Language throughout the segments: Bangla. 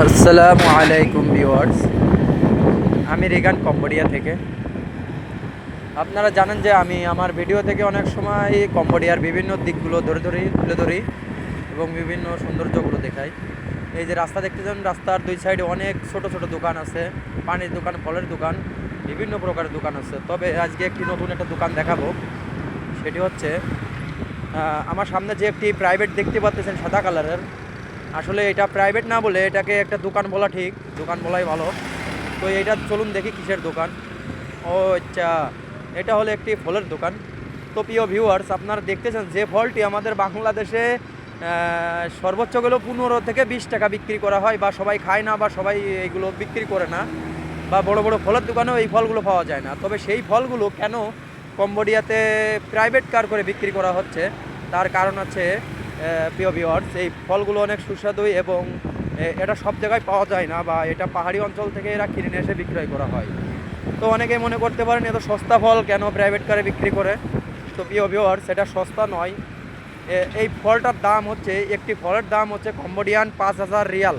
আসসালামু আলাইকুম ভিউয়ার্স। আমি রিগান কম্বোডিয়া থেকে। আপনারা জানেন যে আমি আমার ভিডিও থেকে অনেক সময় কম্বোডিয়ার বিভিন্ন দিকগুলো ধরে ধরে তুলে ধরি এবং বিভিন্ন সৌন্দর্যগুলো দেখাই। এই যে রাস্তা দেখতেছেন রাস্তার দুই সাইডে অনেক ছোট ছোট দোকান আছে, পানির দোকান, ফলের দোকান, বিভিন্ন প্রকারের দোকান আছে। তবে আজকে একটি নতুন একটা দোকান দেখাবো। সেটি হচ্ছে আমার সামনে যে একটি প্রাইভেট দেখতে পাচ্ছেন সাদা কালারের আসলে এটা প্রাইভেট না বলে এটাকে একটা দোকান বলা ঠিক, দোকান বলাই ভালো। তো এইটা চলুন দেখি কিসের দোকান। ও আচ্ছা এটা হলো একটি ফলের দোকান। তো প্রিয় ভিউয়ার্স আপনারা দেখতেছেন যে ফলটি আমাদের বাংলাদেশে সর্বোচ্চ গেলেও পনেরো থেকে বিশ টাকা বিক্রি করা হয়, বা সবাই খায় না, বা সবাই এইগুলো বিক্রি করে না, বা বড় বড় ফলের দোকানেও এই ফলগুলো পাওয়া যায় না। তবে সেই ফলগুলো কেন কম্বোডিয়াতে প্রাইভেট কার করে বিক্রি করা হচ্ছে? তার কারণ আছে প্রিয় ভিওয়ার্স এই ফলগুলো অনেক সুস্বাদু এবং এটা সব জায়গায় পাওয়া যায় না বা এটা পাহাড়ি অঞ্চল থেকে এরা কিনে নিয়ে এসে বিক্রয় করা হয়। তো অনেকেই মনে করতে পারেন এত সস্তা ফল কেন প্রাইভেট কারে বিক্রি করে? তো প্রিয় ভিওয়ার্স এটা সস্তা নয়। এই ফলটার দাম হচ্ছে, একটি ফলের দাম হচ্ছে কম্বোডিয়ান পাঁচ হাজার রিয়াল।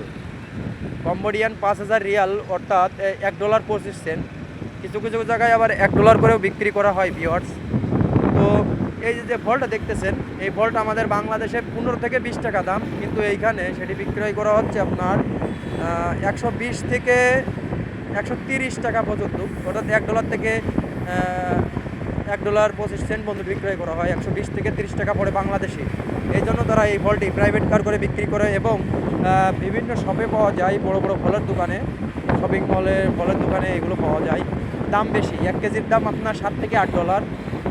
কম্বোডিয়ান পাঁচ হাজার রিয়াল অর্থাৎ এক ডলার পঁচিশ সেন্ট কিছু কিছু জায়গায় আবার এক ডলার করেও বিক্রি করা হয় ভিওয়ার্স এই যে ফলটা দেখতেছেন, এই ফলটা আমাদের বাংলাদেশে পনেরো থেকে বিশ টাকা দাম, কিন্তু এইখানে সেটি বিক্রয় করা হচ্ছে আপনার একশো বিশ থেকে একশো তিরিশ টাকা পর্যন্ত। অর্থাৎ এক ডলার থেকে এক ডলার পঁচিশ সেন্ট পর্যন্ত বিক্রয় করা হয়, একশো বিশ থেকে তিরিশ টাকা পড়ে বাংলাদেশে। এই জন্য তারা এই ফলটি প্রাইভেট কার করে বিক্রি করে এবং বিভিন্ন শপে পাওয়া যায় বড় বড় ফলের দোকানে শপিং মলে ফলের দোকানে এগুলো পাওয়া যায়। দাম বেশি, এক কেজির দাম আপনার সাত থেকে আট ডলার।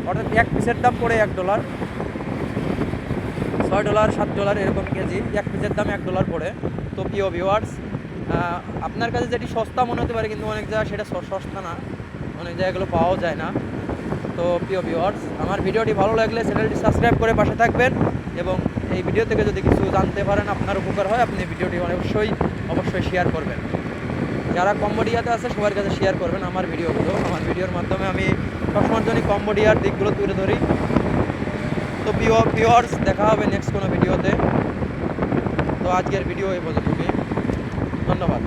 অর্থাৎ এক পিসের দাম পড়ে এক ডলার। ছয় ডলার, সাত ডলার এরকম কেজি। এক পিসের দাম এক ডলার পড়ে। তো প্রিয় ভিউয়ার্স আপনার কাছে যেটি সস্তা মনে হতে পারে, কিন্তু অনেক জায়গায় সেটা সস্তা না। অনেক জায়গায় এগুলো পাওয়াও যায় না। তো প্রিয় ভিউয়ার্স আমার ভিডিওটি ভালো লাগলে চ্যানেলটি সাবস্ক্রাইব করে পাশে থাকবেন এবং এই ভিডিও থেকে যদি কিছু জানতে পারেন, আপনার উপকার হয়, আপনি ভিডিওটি অবশ্যই অবশ্যই শেয়ার করবেন। যারা কম্বোডিয়াতে আছে, সবার কাছে শেয়ার করবেন আমার ভিডিওগুলো। আমার ভিডিওর মাধ্যমে আমি সবসময়ের জন্য কম্বোডিয়ার দিকগুলো তুলে ধরি। তো পিওর ভিউয়ার্স দেখা হবে নেক্সট কোনো ভিডিওতে তো। আজকের ভিডিও এই পর্যন্ত। ধন্যবাদ।